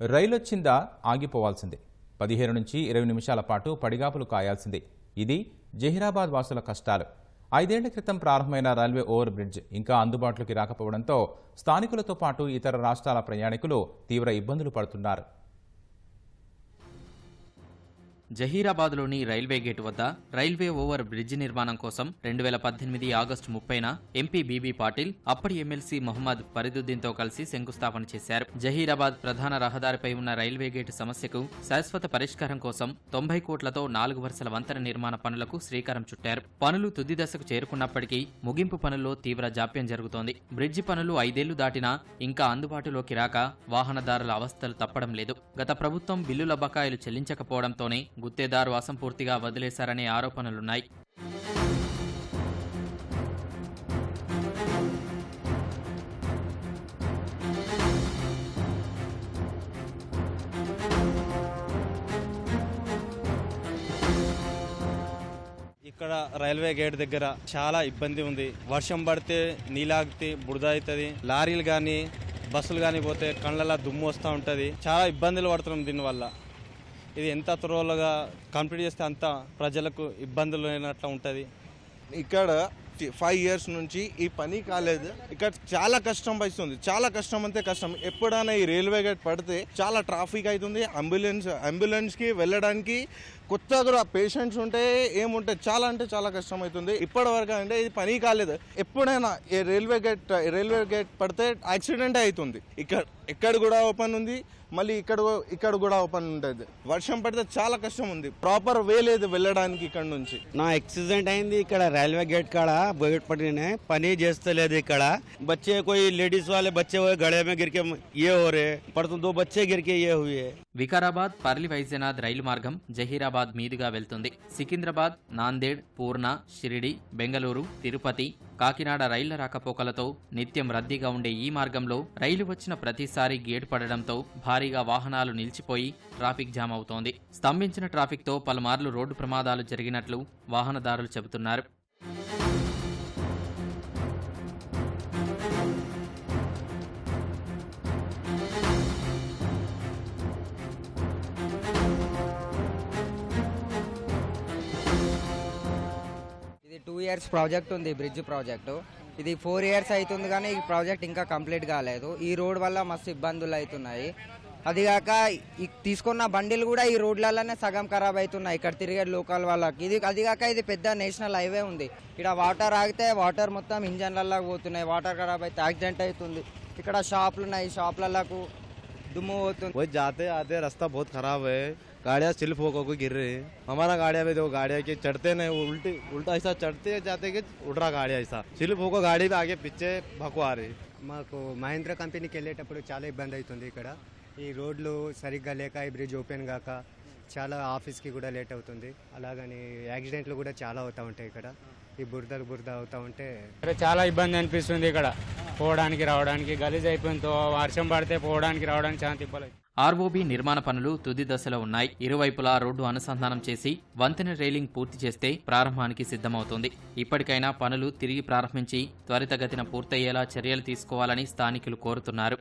రైలొచ్చిందా ఆగిపోవాల్సిందే. పదిహేను నుంచి ఇరవై నిమిషాల పాటు పడిగాపులు కాయాల్సిందే. ఇది జహీరాబాద్ వాసుల కష్టాలు. ఐదేళ్ళ క్రితం ప్రారంభమైన రైల్వే ఓవర్ బ్రిడ్జ్ ఇంకా అందుబాటులోకి రాకపోవడంతో స్థానికులతో పాటు ఇతర రాష్ట్రాల ప్రయాణికులు తీవ్ర ఇబ్బందులు పడుతున్నారు. జహీరాబాద్లోని రైల్వే గేట్ వద్ద రైల్వే ఓవర్ బ్రిడ్జి నిర్మాణం కోసం రెండు వేల పద్దెనిమిది ఆగస్టు ముప్పైన ఎంపీ బీబీ పాటిల్ అప్పటి ఎమ్మెల్సీ మహమ్మద్ ఫరీదుద్దీన్తో కలిసి శంకుస్థాపన చేశారు. జహీరాబాద్ ప్రధాన రహదారిపై ఉన్న రైల్వే గేట్ సమస్యకు శాశ్వత పరిష్కారం కోసం తొంభై కోట్లతో నాలుగు వరుసల వంతెన నిర్మాణ పనులకు శ్రీకారం చుట్టారు. పనులు తుది దశకు చేరుకున్నప్పటికీ ముగింపు పనుల్లో తీవ్ర జాప్యం జరుగుతోంది. బ్రిడ్జి పనులు ఐదేళ్ళు దాటినా ఇంకా అందుబాటులోకి రాక వాహనదారుల అవస్థలు తప్పడం లేదు. గత ప్రభుత్వం బిల్లుల బకాయిలు చెల్లించకపోవడంతోనే గుత్తేదారు అసంపూర్తిగా వదిలేశారనే ఆరోపణలున్నాయి. ఇక్కడ రైల్వే గేట్ దగ్గర చాలా ఇబ్బంది ఉంది. వర్షం పడితే నీలాగితే బురద అవుతుంది. లారీలు కానీ బస్సులు కానీ పోతే కళ్ళలా దుమ్ము వస్తూ ఉంటుంది. చాలా ఇబ్బందులు పడుతున్నాం దీనివల్ల. ఇది ఎంత త్వరగా కంప్లీట్ చేస్తే అంత ప్రజలకు ఇబ్బందులు లేనట్లు ఉంటుంది. ఇక్కడ ఫైవ్ ఇయర్స్ నుంచి ఈ పని కాలేదు. ఇక్కడ చాలా కష్టం వస్తుంది. చాలా కష్టం అంతే కష్టం. ఎప్పుడైనా ఈ రైల్వే గేట్ పడితే చాలా ట్రాఫిక్ అవుతుంది. అంబులెన్స్ అంబులెన్స్కి వెళ్ళడానికి కొత్తగా కూడా పేషెంట్స్ ఉంటే ఏముంటే చాలా అంటే చాలా కష్టం అవుతుంది. ఇప్పటి వరకు అంటే ఇది పని కాలేదు. ఎప్పుడైనా ఈ రైల్వే గేట్ రైల్వే గేట్ పడితే యాక్సిడెంట్ అవుతుంది. ఇక్కడ ఇక్కడ కూడా ఓపెన్ ఉంది మళ్ళీ ఇక్కడ ఇక్కడ కూడా ఓపెన్ ఉంటుంది. వర్షం పడితే చాలా కష్టం ఉంది. ప్రాపర్ వే లేదు వెళ్ళడానికి ఇక్కడ నుంచి. నా యాక్సిడెంట్ అయింది ఇక్కడ రైల్వే గేట్ కాడ బోగట్ పని చేస్తలేదు ఇక్కడ. బచ్చే కోయి లేడీస్ వాళ్ళే బచ్చే గడే మే గిరికే ఏ ఓరే పడుతుందో బచ్చే గిరికే ఏ హుయే? వికారాబాద్ పర్లి వైద్యనాథ్ రైలు మార్గం జహీరాబాద్ మీదుగా వెళ్తుంది. సికింద్రాబాద్ నాందేడ్ పూర్ణ షిరిడి బెంగళూరు తిరుపతి కాకినాడ రైళ్ళ రాకపోకలతో నిత్యం రద్దీగా ఉండే ఈ మార్గంలో రైలు వచ్చిన ప్రతిసారి గేటు పడడంతో భారీగా వాహనాలు నిలిచిపోయి ట్రాఫిక్ జామ్ అవుతోంది. స్తంభించిన ట్రాఫిక్తో పలుమార్లు రోడ్డు ప్రమాదాలు జరిగినట్లు వాహనదారులు చెబుతున్నారు. ఇయర్స్ ప్రాజెక్ట్ ఉంది బ్రిడ్జ్ ప్రాజెక్టు. ఇది ఫోర్ ఇయర్స్ అవుతుంది కానీ ఈ ప్రాజెక్ట్ ఇంకా కంప్లీట్ కాలేదు. ఈ రోడ్ వల్ల మస్తు ఇబ్బందులు అవుతున్నాయి. అదిగాక తీసుకున్న బండిలు కూడా ఈ రోడ్లలోనే సగం ఖరాబ్ అవుతున్నాయి. ఇక్కడ తిరిగే లోకల్ వాళ్ళకి. ఇది అదిగాక ఇది పెద్ద నేషనల్ హైవే ఉంది. ఇక్కడ వాటర్ ఆగితే వాటర్ మొత్తం ఇంజన్లలో పోతున్నాయి. వాటర్ ఖరాబ్ అయితే యాక్సిడెంట్ అవుతుంది. ఇక్కడ షాపులు ఉన్నాయి. షాపులకు దుమ్ము పోతుంది वही जाते आते रास्ता बहुत खराब है गाड़ियाँ स्लिप होकर को गिर रही है हमारा गाड़ियाँ भी देखो गाड़ियाँ की चढ़ते नहीं उल्टी उल्टा ऐसा चढ़ते जाते कि उड़ रहा गाड़ी ऐसा स्लिप होकर गाड़ी भी आगे पीछे भको आ रही మాకు మహేంద్ర కంపెనీకి వెళ్ళేటప్పుడు చాలా ఇబ్బంది అవుతుంది ఇక్కడ ఈ రోడ్లు సరిగ్గా లేక ఈ బ్రిడ్జ్ ఓపెన్ కాక చాలా ఆఫీస్కి కూడా లేట్ అవుతుంది అలాగని యాక్సిడెంట్లు కూడా చాలా అవుతూ ఉంటాయి ఇక్కడ ఈ బురదలు బురద అవుతూ ఉంటే చాలా ఇబ్బంది అనిపిస్తుంది ఇక్కడ. పోవడానికి రావడానికి గలీజ్ అయిపోయింది వర్షం పడితే పోవడానికి రావడానికి చాలా తిప్పలు ఆర్ఓబీ నిర్మాణ పనులు తుది దశలో ఉన్నాయి. ఇరువైపులా రోడ్డు అనుసంధానం చేసి వంతెన రైలింగ్ పూర్తి చేస్తే ప్రారంభానికి సిద్ధమవుతుంది. ఇప్పటికైనా పనులు తిరిగి ప్రారంభించి త్వరితగతిన పూర్తయ్యేలా చర్యలు తీసుకోవాలని స్థానికులు కోరుతున్నారు.